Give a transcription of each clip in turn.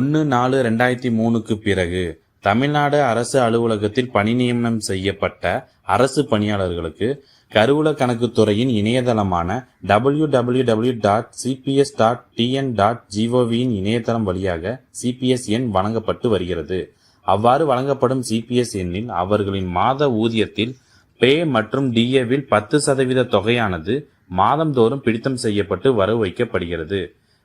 ஒன்று நாலு ரெண்டாயிரத்தி மூணுக்கு பிறகு தமிழ்நாடு அரசு அலுவலகத்தில் பணி நியமனம் செய்யப்பட்ட அரசு பணியாளர்களுக்கு கருவூல கணக்குத்துறையின் இணையதளமான W W W dot CPS dot TN dot ஜிஓவியின் இணையதளம் வழியாக சிபிஎஸ் எண் வழங்கப்பட்டு வருகிறது. அவ்வாறு வழங்கப்படும் சிபிஎஸ் எண்ணில் அவர்களின் மாத ஊதியத்தில் பே மற்றும் டிஏவில் பத்து சதவீத தொகையானது மாதந்தோறும் பிடித்தம் செய்யப்பட்டு வரவு வைக்கப்படுகிறது.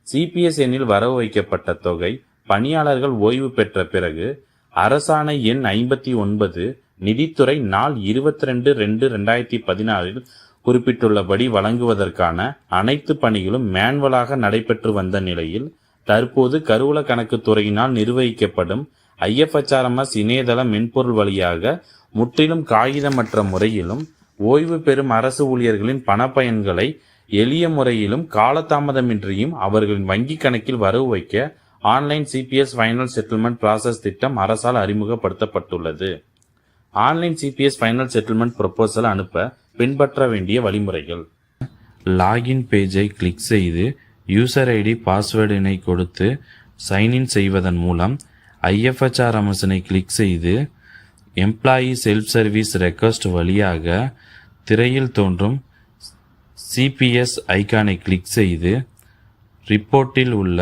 சிபிஎஸ் எண்ணில் வரவு வைக்கப்பட்ட தொகை பணியாளர்கள் ஓய்வு பெற்ற பிறகு அரசாணை எண் ஐம்பத்தி ஒன்பது நிதித்துறை நாள் இருபத்தி ரெண்டு ரெண்டு ரெண்டாயிரத்தி பதினாறில் குறிப்பிட்டுள்ளபடி வழங்குவதற்கான அனைத்து பணிகளும் மேன்வலாக நடைபெற்று வந்த நிலையில் தற்போது கருவூல கணக்கு துறையினால் நிர்வகிக்கப்படும் ஐஎஃப்எச்ஆர்எம்எஸ் இணையதள மென்பொருள் வழியாக முற்றிலும் காகிதமற்ற முறையிலும் ஓய்வு பெறும் அரசு ஊழியர்களின் பணப்பயன்களை எளிய முறையிலும் காலதாமதமின்றியும் அவர்களின் வங்கிக் கணக்கில் வரவு வைக்க online CPS final settlement process திட்டம் அரசால் அறிமுகப்படுத்தப்பட்டுள்ளது. Online CPS final settlement proposal அனுப்ப பின்பற்ற வேண்டிய வழிமுறைகள். லாகின் பேஜை கிளிக் செய்து யூசர் ஐடி பாஸ்வேர்டினை கொடுத்து சைன்இன் செய்வதன் மூலம் ஐஎஃப்ஹெச்ஆர் அமசனை கிளிக் செய்து எம்ப்ளாயி செல்ஃப் சர்வீஸ் ரெக்வஸ்ட் வழியாக திரையில் தோன்றும் சிபிஎஸ் ஐகானை கிளிக் செய்து ரிப்போர்ட்டில் உள்ள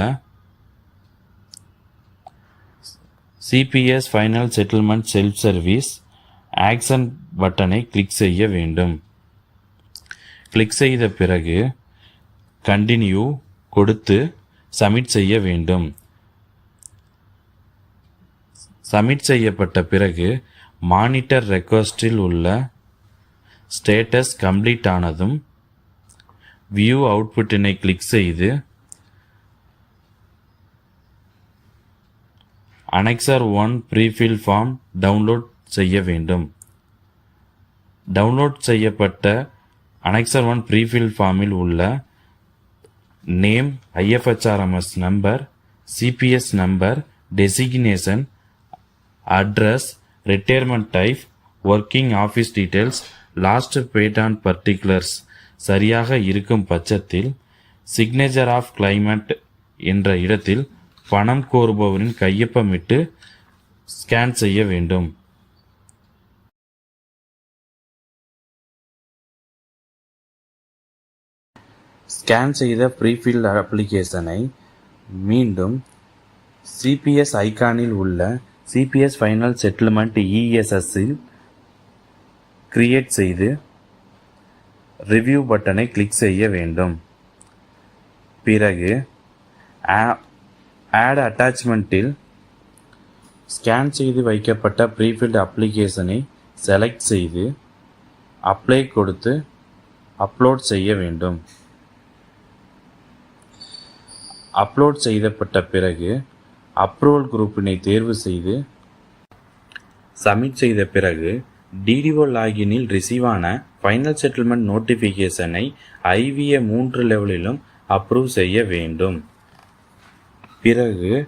CPS final settlement self service action பட்டனை கிளிக் செய்ய வேண்டும். கிளிக் செய்த பிறகு கண்டினியூ கொடுத்து சப்மிட் செய்ய வேண்டும். சப்மிட் செய்யப்பட்ட பிறகு மானிட்டர் ரெக்வஸ்டில் உள்ள ஸ்டேட்டஸ் கம்ப்ளீட் ஆனதும் வியூ அவுட்புட்டினை கிளிக் செய்து annexure one prefill form download செய்ய வேண்டும். டவுன்லோட் செய்யப்பட்ட அனெக்சர் ஒன் ப்ரீஃபில் ஃபார்மில் உள்ள name IFHRMS number CPS number designation address retirement type working office details last paid on particulars சரியாக இருக்கும் பட்சத்தில் சிக்னேச்சர் ஆஃப் கிளைமேட் என்ற இடத்தில் பணம் கோருபவரின் கையொப்பமிட்டு ஸ்கேன் செய்ய வேண்டும். ஸ்கேன் செய்த ப்ரீஃபில் அப்ளிகேஷனை மீண்டும் சிபிஎஸ் ஐகானில் உள்ள சிபிஎஸ் ஃபைனல் செட்டில்மெண்ட் இஎஸ்எஸ்ஸில் கிரியேட் செய்து ரிவ்யூ பட்டனை கிளிக் செய்ய வேண்டும். பிறகு ஆட் அட்டாச்மெண்ட்டில் ஸ்கேன் செய்து வைக்கப்பட்ட ப்ரீஃபில்ட் அப்ளிகேஷனை செலக்ட் செய்து அப்ளை கொடுத்து அப்லோட் செய்ய வேண்டும். அப்லோட் செய்யப்பட்ட பிறகு அப்ரூவல் குரூப்பினை தேர்வு செய்து சப்மிட் செய்த பிறகு டிடிஓ லாகினில் ரிசீவான ஃபைனல் செட்டில்மெண்ட் நோட்டிஃபிகேஷனை ஐவிஏ மூன்று லெவலிலும் அப்ரூவ் செய்ய வேண்டும். பிறகு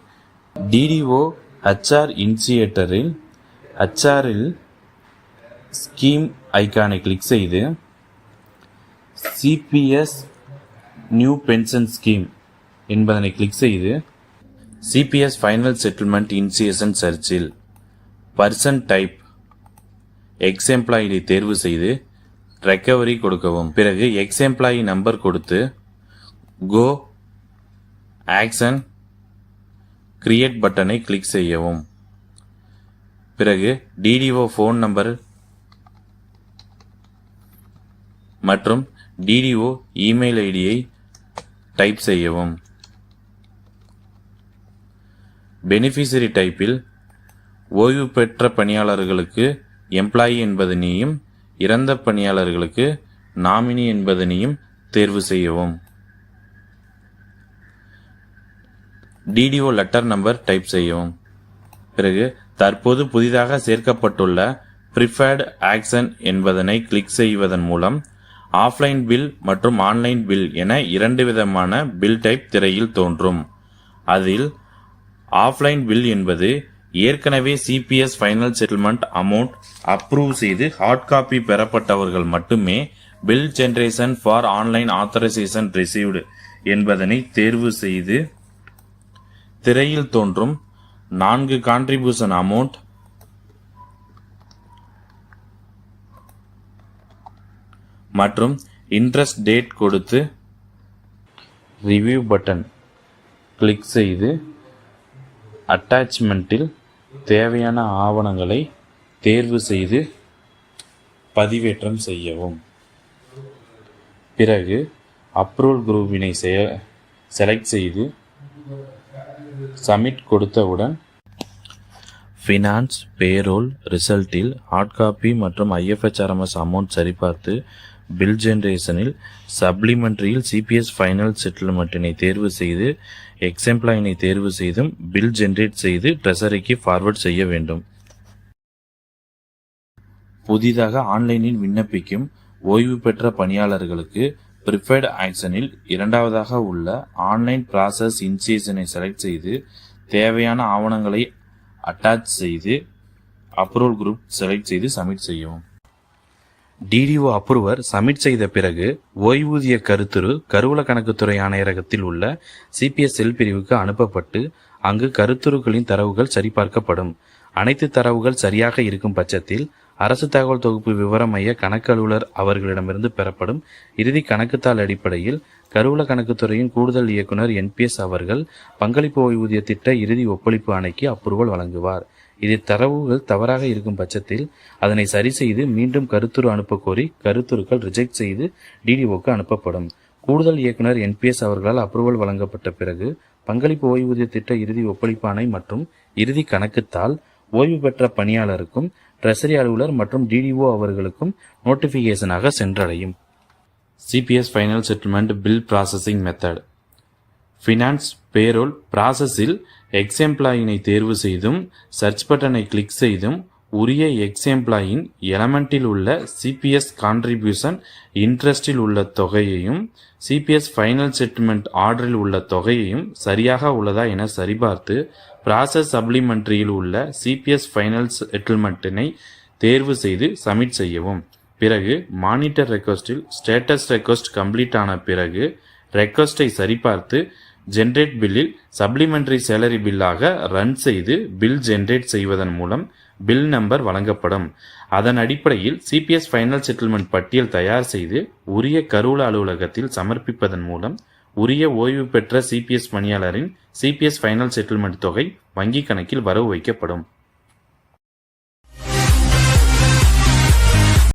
டிடிஓ ஹச்ஆர் இன்சியேட்டரில் ஹச்ஆரில் ஸ்கீம் ஐக்கானை கிளிக் செய்து சிபிஎஸ் நியூ பென்ஷன் ஸ்கீம் என்பதனை கிளிக் செய்து சிபிஎஸ் ஃபைனல் செட்டில்மெண்ட் இன்சியேஷன் சர்ச்சில் பர்சன் டைப் எக்ஸ் தேர்வு செய்து ரெக்கவரி கொடுக்கவும். பிறகு எக்ஸ் எம்ப்ளாயி நம்பர் கொடுத்து கோ ஆக்ஷன் கிரியேட் பட்டனை கிளிக் செய்யவும். பிறகு டிடிஓ ஃபோன் நம்பர் மற்றும் டிடிஓ இமெயில் ஐடியை டைப் செய்யவும். பெனிஃபிஷரி டைப்பில் ஓய்வு பெற்ற பணியாளர்களுக்கு எம்ப்ளாயி என்பதனையும் இறந்த பணியாளர்களுக்கு நாமினி என்பதனையும் தேர்வு செய்யவும். டிடிஓ லெட்டர் நம்பர் டைப் செய்யவும் பிறகு தற்போது புதிதாக சேர்க்கப்பட்டுள்ள ப்ரிஃபர்டு ஆக்ஷன் என்பதனை கிளிக் செய்வதன் மூலம் ஆஃப்லைன் பில் மற்றும் ஆன்லைன் பில் என இரண்டு விதமான பில் டைப் திரையில் தோன்றும். அதில் ஆஃப்லைன் பில் என்பது ஏற்கனவே CPS final settlement amount approve செய்து ஹார்ட் காப்பி பெறப்பட்டவர்கள் மட்டுமே bill generation for online authorization received என்பதனை தேர்வு செய்து திரையில் தோன்றும் நான்கு கான்ட்ரிபியூஷன் அமௌண்ட் மற்றும் இன்ட்ரெஸ்ட் டேட் கொடுத்து ரிவ்யூ பட்டன் கிளிக் செய்து அட்டாச்மெண்ட்டில் தேவையான ஆவணங்களை தேர்வு செய்து பதிவேற்றம் செய்யவும். பிறகு அப்ரூவல் குரூப்பினை செய செலக்ட் செய்து சப்மிட் கொடுத்தவுடன் ஃபினான்ஸ் பேரோல் ரிசல்ட்டில் ஹார்ட் காப்பி மற்றும் ஐஎஃப்ஹெச்ஆர்எம்எஸ் அமௌண்ட் சரிபார்த்து பில் ஜென்ரேஷனில் சப்ளிமெண்ட்ரியில் சிபிஎஸ் ஃபைனல் செட்டில்மெண்ட்டினை தேர்வு செய்து எக்ஸெம்ப்ளாயினை தேர்வு செய்தும் பில் ஜென்ரேட் செய்து ட்ரெசரிக்கு ஃபார்வர்ட் செய்ய வேண்டும். புதிதாக ஆன்லைனில் விண்ணப்பிக்கும் ஓய்வு பெற்ற பணியாளர்களுக்கு ப்ரிஃபர்ட் ஆக்ஷனில் இரண்டாவதாக உள்ள ஆன்லைன் ப்ராசஸ் இன்சேஷனை செலக்ட் செய்து தேவையான ஆவணங்களை அட்டாச் செய்து அப்ரூவல் குரூப் செலக்ட் செய்து சப்மிட் செய்யவும். டிடிஓ அப்ரூவர் சப்மிட் செய்த பிறகு ஓய்வூதிய கருத்துரு கருவூல கணக்குத்துறை ஆணையரகத்தில் உள்ள சிபிஎஸ் செல் பிரிவுக்கு அனுப்பப்பட்டு அங்கு கருத்துருக்களின் தரவுகள் சரிபார்க்கப்படும். அனைத்து தரவுகள் சரியாக இருக்கும் பட்சத்தில் அரசு தகவல் தொகுப்பு விவர மைய கணக்கு அலுவலர் அவர்களிடமிருந்து பெறப்படும் இறுதி கணக்குத்தாள் அடிப்படையில் கருவூல கணக்குத்துறையின் கூடுதல் இயக்குனர் என்பிஎஸ் அவர்கள் பங்களிப்பு ஓய்வூதிய திட்ட இறுதி ஒப்பளிப்பு ஆணைக்கு அப்ரூவல் வழங்குவார். இதில் தரவுகள் தவறாக இருக்கும் பட்சத்தில் அதனை சரி செய்து மீண்டும் கருத்துரு அனுப்ப கோரி கருத்துருக்கள் ரிஜெக்ட் செய்து டிடிஓக்கு அனுப்பப்படும். கூடுதல் இயக்குனர் என்பிஎஸ் அவர்களால் அப்ரூவல் வழங்கப்பட்ட பிறகு பங்களிப்பு ஓய்வூதிய திட்ட இறுதி ஒப்பளிப்பானை மற்றும் இறுதி கணக்குத்தாள் ஓய்வு பெற்ற பணியாளருக்கும் ட்ரெசரி அலுவலர் மற்றும் டிடிஓ அவர்களுக்கும் நோட்டிஃபிகேஷனாக சென்றடையும். CPS final settlement bill processing method finance payroll ப்ராசஸில் எக்ஸ் எம்ப்ளாயினை தேர்வு செய்தும் சர்ச் பட்டனை கிளிக் செய்தும் உரிய எக்ஸ் எம்ப்ளாயின் எலமெண்டில் உள்ள சிபிஎஸ் கான்ட்ரிபியூஷன் இன்ட்ரெஸ்டில் உள்ள தொகையையும் சிபிஎஸ் ஃபைனல் செட்டில்மெண்ட் ஆர்டரில் உள்ள தொகையையும் சரியாக உள்ளதா என சரிபார்த்து ப்ராசஸ் சப்ளிமெண்ட்ரியில் உள்ள சிபிஎஸ் ஃபைனல் செட்டில்மெண்ட்டினை தேர்வு செய்து சப்மிட் செய்யவும். பிறகு மானிட்டர் ரெக்வஸ்டில் ஸ்டேட்டஸ் ரெக்வஸ்ட் கம்ப்ளீட் ஆன பிறகு ரெக்வஸ்டை சரிபார்த்து ஜென்ரேட் பில்லில் சப்ளிமெண்டரி சேலரி பில்லாக ரன் செய்து பில் ஜென்ரேட் செய்வதன் மூலம் பில் நம்பர் வழங்கப்படும். அதன் அடிப்படையில் சிபிஎஸ் ஃபைனல் செட்டில்மெண்ட் பட்டியல் தயார் செய்து உரிய கருவூல அலுவலகத்தில் சமர்ப்பிப்பதன் மூலம் உரிய ஓய்வு பெற்ற சிபிஎஸ் பணியாளரின் சிபிஎஸ் ஃபைனல் செட்டில்மெண்ட் தொகை வங்கி கணக்கில் வரவு வைக்கப்படும்.